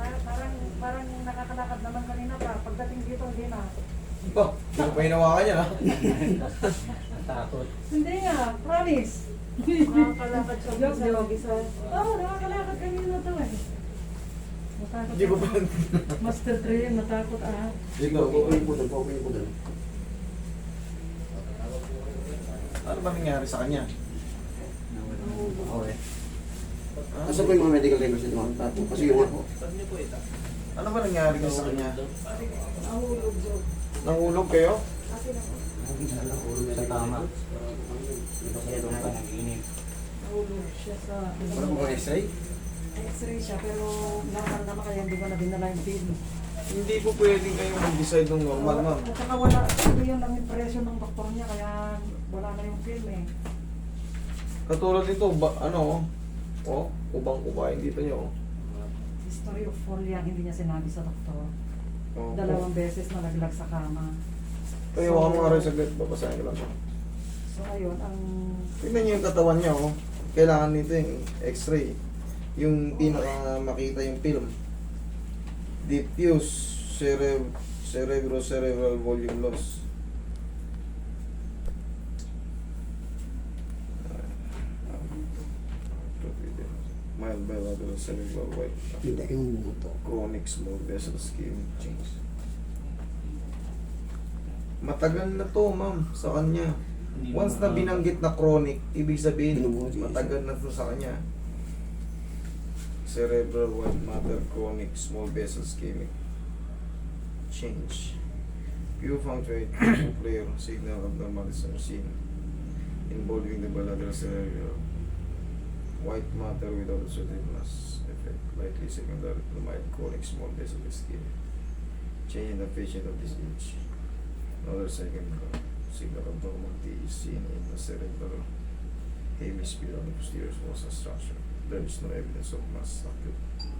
Parang, parang, nakakalakad naman kanina pa. Pagdating dito, hindi na. Ba, hindi ko pa hinawakan yan ha. Natakot. Hindi nga, promise. Nakakalakad siya Joke, sa joke. isa. Oo, oh, nakakalakad kanina to eh. Natakot Hindi ko pa. Master Train, natakot ah. Dito, kukunin po doon, kukunin po doon. Ano ba nangyari sa kanya? Okay. Asa po yung mga medical records nito? tapo? Kasi yung ako. Ano ba nangyari kasi sa kanya? Nahulog joke. Nahulog kayo? Akin ako. Sa tama. Nahulog siya sa... Ano po x-ray? X-ray siya, pero normal naman kaya hindi ko na dinala yung film. Hindi po pwedeng kayo mag-decide ng normal ma'am. At saka wala, sabi yun ang impression ng doktor niya, kaya wala na yung film eh. Katulad nito, ba, ano, oh, kubang-kubain dito nyo. History of folia, hindi niya sinabi sa doktor. Oh. Dalawang beses nalaglag sa kama. Kaya waka mga rin saglit, babasahin ko lang. So ayun, ang Tingnan nyo yung katawan niya, oh. Kailangan nito yung x-ray. Yung pinaka makita yung film. Diffuse cere cerebro-cerebral volume loss. Mild bilateral cerebral white. Hindi, yung buto. Chronic small vessel ischemic change. Matagal na to, ma'am, sa kanya. Hindi Once na binanggit na chronic, ibig sabihin, Binubuhat yung matagal na to sa kanya. Cerebral white matter chronic small vessel ischemic change. Few punctuate clear signal abnormalities are seen involving the bilateral cerebral white matter without suddenness effect, likely secondary to mild small vessel ischemic. Change in the patient of this age. Another second signal abnormality is seen in the cerebral hemisphere of the posterior small structure. There is no evidence of mass acute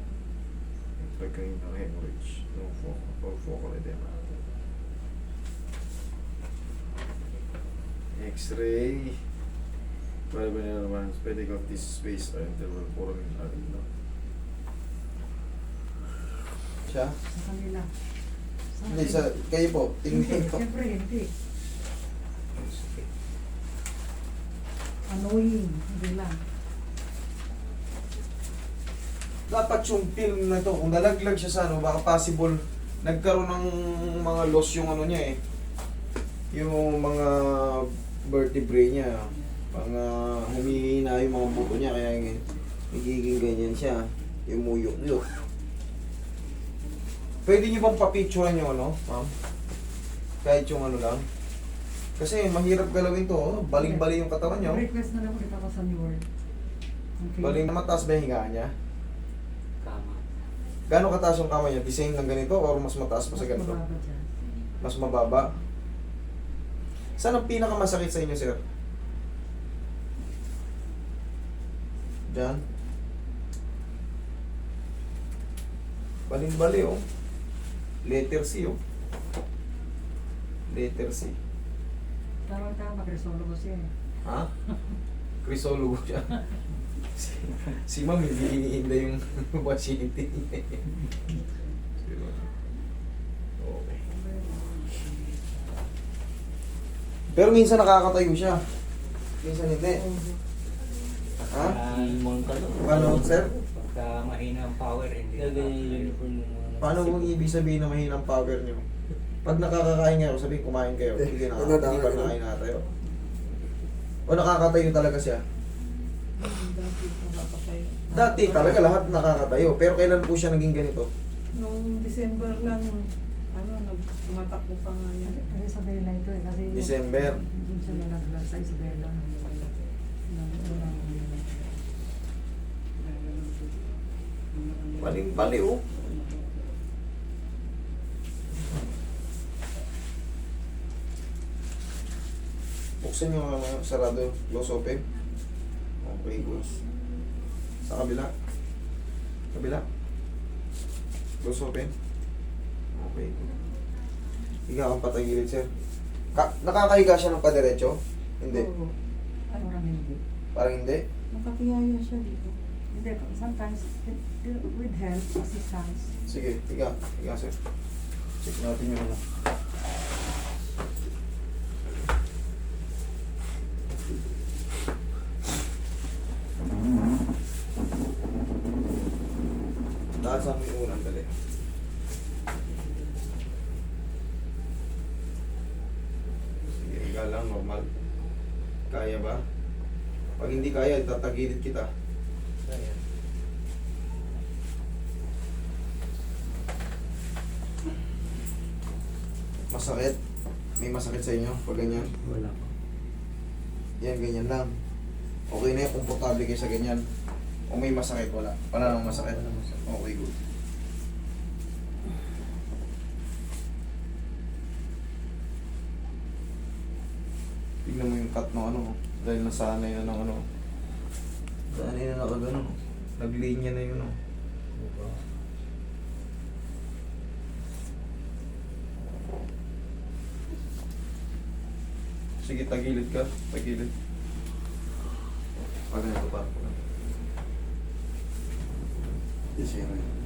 intracranial hemorrhage, no focal or focal edema. X-ray. Pwede ba nila naman, pwede ko this space or interval foramen natin, no? Siya? sa kanila. Sa Hindi, sa, kayo po, tingnan ko. Siyempre, hindi. Annoying, hindi lang. dapat yung film na to, kung nalaglag siya sa ano, baka possible nagkaroon ng mga loss yung ano niya eh. Yung mga vertebrae niya. Mga humihina yung mga buto niya, kaya yung nagiging ganyan siya. Yung muyok-yuk. Pwede niyo bang papicturean yung ano, ma'am? Kahit yung ano lang. Kasi mahirap galawin to, oh. baling-bali yung katawan niyo. Request na lang ulit ako sa New World. Okay. Baling na mataas ba yung higaan niya? Kama. Gano'ng kataas yung kamay niya? Design ng ganito or mas mataas pa sa Mas ganito? mababa dyan. Mas mababa. Saan ang pinakamasakit sa inyo, sir? Diyan. Baling-bali, oh. Letter C, oh. Letter C. Tama-tama, Crisologo siya eh. Ha? Crisologo siya. si, si ma'am, hindi iniinda yung ma'am. okay. Pero minsan nakakatayo siya. Minsan hindi. Ha? Limon ka doon. Paano, sir? Pagka mahina ang power, hindi yung uniform ng mga... Paano kung ibig sabihin na mahina ang power niyo? Pag nakakakain nga ako, sabihin kumain kayo. Hindi na, hindi pa nakain nakatayo. O nakakatayo talaga siya? Dati nakapatay. Dati talaga lahat nakakatayo. Pero kailan po siya naging ganito? Nung December lang, ano, nagtumatakbo pa nga yan. Kasi Isabela ito eh. Kasi December. Doon siya nalaglag sa Isabela. Baling-bali oh. Buksan nyo mga sarado, close open. Okay, good. Sa kabila. Kabila. Close open. Okay. Higa kang patagilid, sir. Ka nakakahiga siya ng padiretso? Hindi. Oo. Ay, Parang hindi. Parang hindi. nakatiyaya siya dito. Hindi, sometimes it- it- with help, assistance. Sige, higa. Higa, sir. Check natin yung ano. Unang dali. Sige, higa normal. Kaya ba? Pag hindi kaya, tatagilid kita. Masakit? May masakit sa inyo pag ganyan? Wala po. Yan, ganyan lang. Okay na yan, komportable kayo sa ganyan. O may masakit, wala. Wala namang masakit. Wala masakit. Okay, good. Tignan mo yung cut ng ano, dahil nasanay na ng ano. Sanay na nakagano. Naglinya na yun, oh. Sige, tagilid ka. Tagilid. Pag ganito pa. Yes, sir.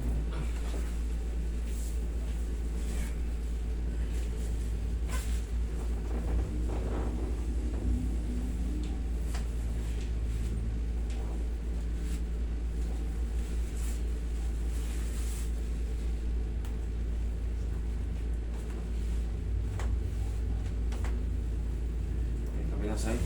Side.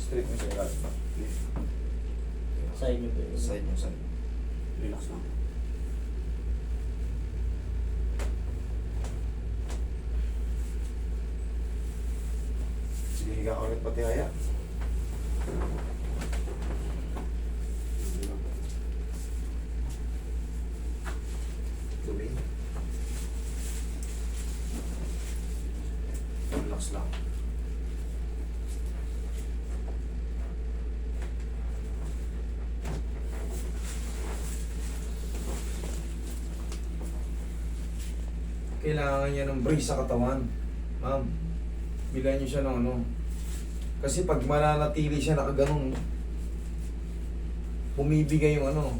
Straight mo siya lahat. Side niyo po. Side mo side. Relax lang. Sige, higa ka ulit pati haya. Relax lang. Kailangan niya ng brace sa katawan. Ma'am, bilan niyo siya ng ano. Kasi pag mananatili siya nakaganon, bumibigay yung ano,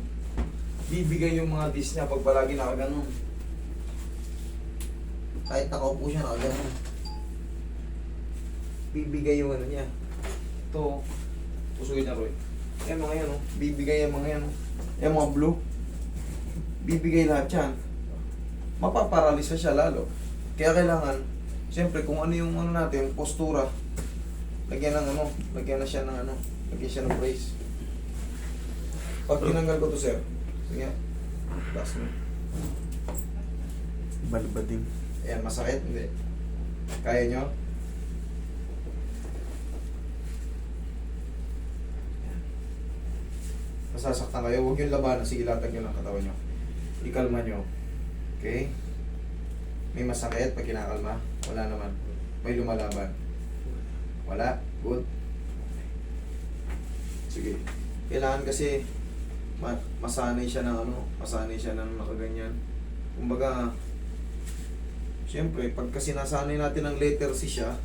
bibigay yung mga disc niya pag palagi nakaganon. Kahit nakaupo siya nakaganon. Bibigay yung ano niya. Ito, pusuin niya Roy. Yan mga yan oh, bibigay yung mga yan oh. Yan mga blue. Bibigay lahat yan. Mapaparalisa siya lalo. Kaya kailangan, siyempre kung ano yung ano natin, postura, lagyan ng ano, lagyan na siya ng ano, lagyan siya ng brace. Pag tinanggal ko to sir, sige, taas mo. Balbadim. Ayan, masakit? Hindi. Kaya nyo? Masasaktan kayo, huwag yung labanan, sige latag nyo lang katawan nyo. Ikalma nyo. Okay? May masakit pag kinakalma? Wala naman. May lumalaban? Wala? Good? Sige. Kailangan kasi ma masanay siya ng ano, masanay siya ng nakaganyan. Kumbaga, Siyempre, pag kasi nasanay natin ng letter C siya,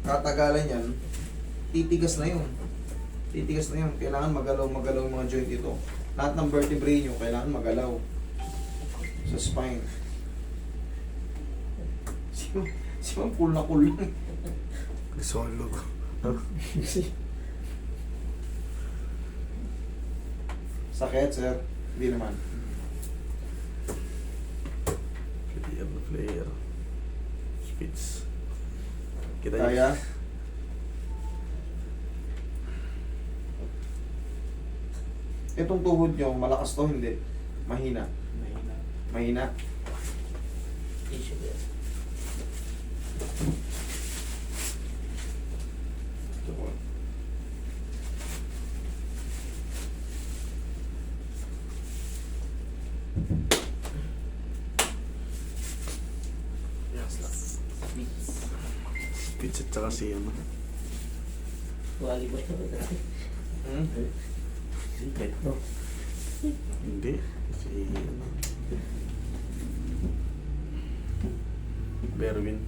katagalan yan, titigas na yun. Titigas na yun. Kailangan magalaw, magalaw yung mga joint dito. Lahat ng vertebrae nyo, kailangan magalaw. Sa spine. Si, si Ma'am cool na cool lang. Solo. Sakit, sir. Hindi naman. Clear na player. Spits. Kita Kaya? Itong tuhod nyo, malakas to, hindi. Mahina. Mahina. Mahina. Tissue yan. Spits at saka si ano. Wali ba ito? Hmm? Hindi. Hindi. Si ano. Berwin.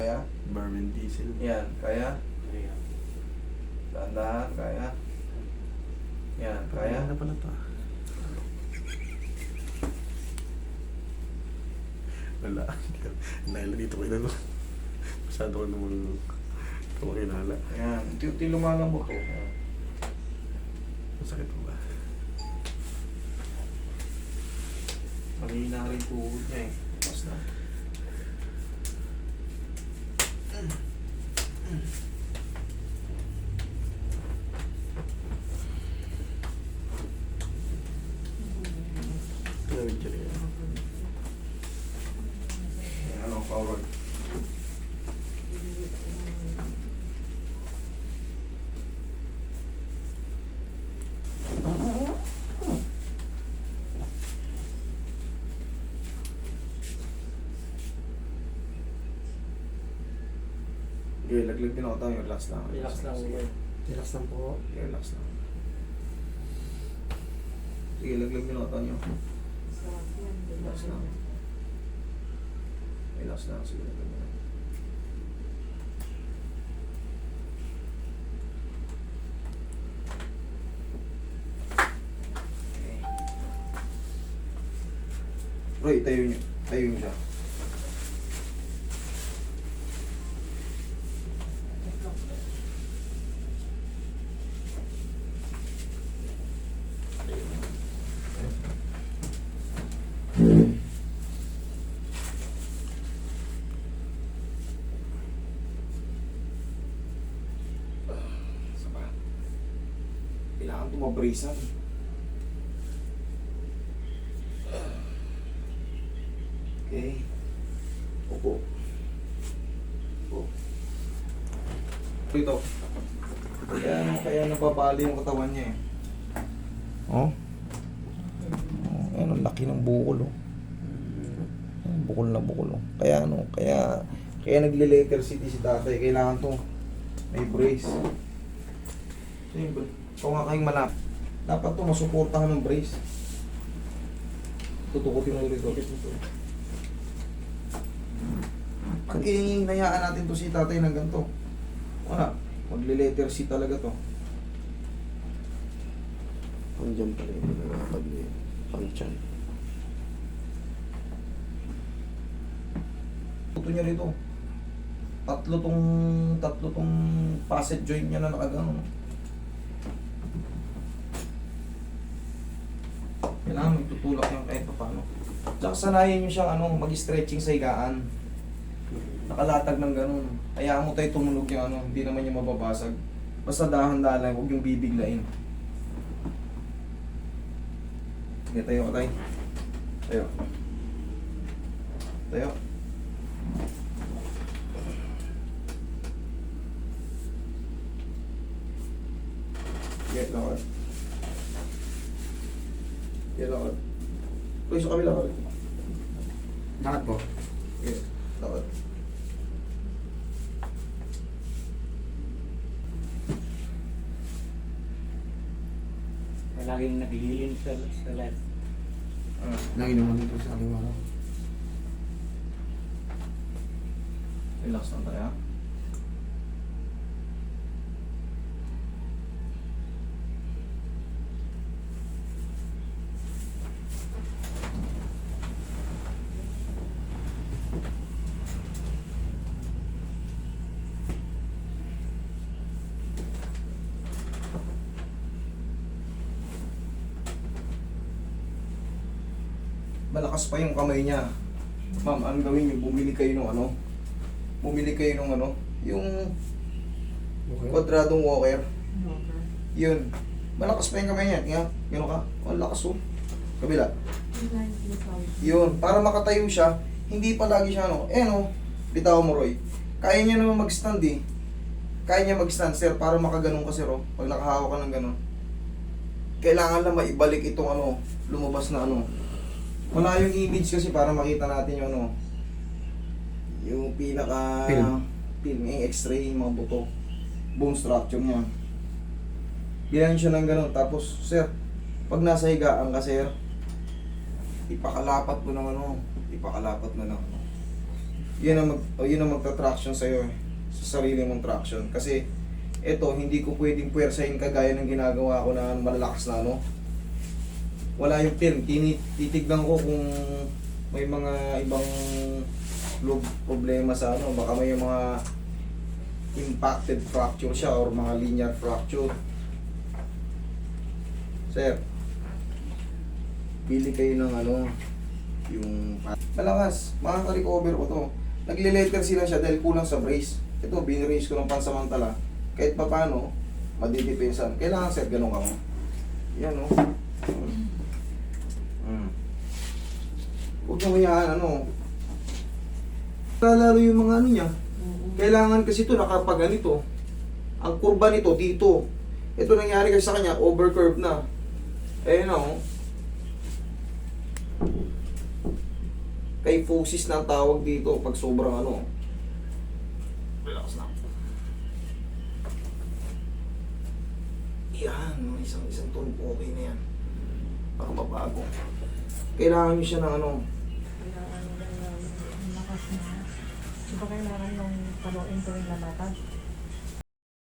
Kaya? Berwin Diesel. Yan, kaya? Dahan-dahan, kaya? Yan, kaya? Kaya na pala to. Wala. Dahil dito ko inano. Masyado ko naman kumakinala. Yan, unti-unti lumalambot oh. Yan. Masakit po ba? Mahina rin tuhod niya eh. Basta. Tawid siya rin. Yan, ano, forward. Laglag din ako tayo. Relax lang. Relax lang Sige. mo. Relax lang po. Relax lang. Sige, laglag din ako tayo. Relax lang. Relax lang. Sige, ako. Okay. Roy, tayo niyo. Tayo niyo siya. Isa pa. Tumabrisan. Okay. Upo. Upo. Ito. Kaya, kaya nababali yung katawan niya eh. Oh. oh ang laki ng bukol oh. Bukol na bukol oh. Kaya ano, kaya kaya nagle-letter city si tatay. Kailangan to may brace. Simple. Kung nga kayong malap, dapat to masuportahan ng brace. Tutukutin mo ulit ito. Pag hinayaan natin to si tatay ng ganito, wala. Magle-letter C talaga to. Andiyan pala yung nangangapag ni Pangchan. Tuto niya rito. Tatlo tong tatlo tong facet joint niya na nakagano. Kailangan may tutulak yung kahit pa paano. Tsaka sanayin niyo siyang ano, mag-stretching sa higaan. Nakalatag ng ganun. Hayaan mo tayo tumunog yung ano, hindi naman yung mababasag. Basta dahan-dahan huwag yung bibiglain. Sige, tayo ka tayo. Tayo. Tayo. Sige, lakad. Sige, lakad. Uy, sa kabila ka rin. Lakad po. Sige, lakad. Laging naghihilin sa, sa left. Ah. Lagi naman ito sa kaliwa ko. Relax lang tayo, Malakas pa yung kamay niya. Ma'am, anong gawin niyo? Bumili kayo ng ano? Bumili kayo ng ano? Yung kwadradong walker. Yun. Malakas pa yung kamay niya. Tingnan, gano'n ka? Ang lakas oh. Kabila. Yun. Para makatayo siya, hindi pa lagi siya ano. Eh no, bitaw mo Roy. Kaya niya naman mag-stand eh. Kaya niya mag-stand sir para makaganon ka sir oh. Pag nakahawak ka ng ganon. Kailangan lang maibalik itong ano, lumabas na ano. Wala yung image kasi para makita natin yung ano. Yung pinaka Film. film, eh, x-ray, yung mga buto, bone structure niya. Ganyan siya ng ganun. Tapos, sir, pag nasa higaan ka, sir, ipakalapat mo ng ano, ipakalapat mo ng ano. Yun ang, mag, yun ang magta-traction sa'yo eh, sa sarili mong traction. Kasi, eto, hindi ko pwedeng puwersahin kagaya ng ginagawa ko na malalakas na ano. Wala yung film, Tini, titignan ko kung may mga ibang log problema sa ano, baka may mga impacted fracture siya or mga linear fracture. Sir, pili kayo ng ano, yung malakas, makaka-recover ko to. Nagle-letter sila siya dahil kulang sa brace. Ito, binrace ko ng pansamantala. Kahit pa paano, madidepensan. Kailangan sir, ganun ka mo. Yan o. Oh. Huwag mo hayaan, ano. Kalaro yung mga ano niya. Kailangan kasi ito nakapag ganito. Ang kurba nito dito. Ito nangyari kasi sa kanya, overcurve na. Ayun na oh. Kyphosis na ang tawag dito pag sobrang ano. Relax na. Yan, isang isang tulog okay na yan. Para mabago. Kailangan nyo siya ng ano, lakas na. Di ba kailangan nung paluin ko na lakas?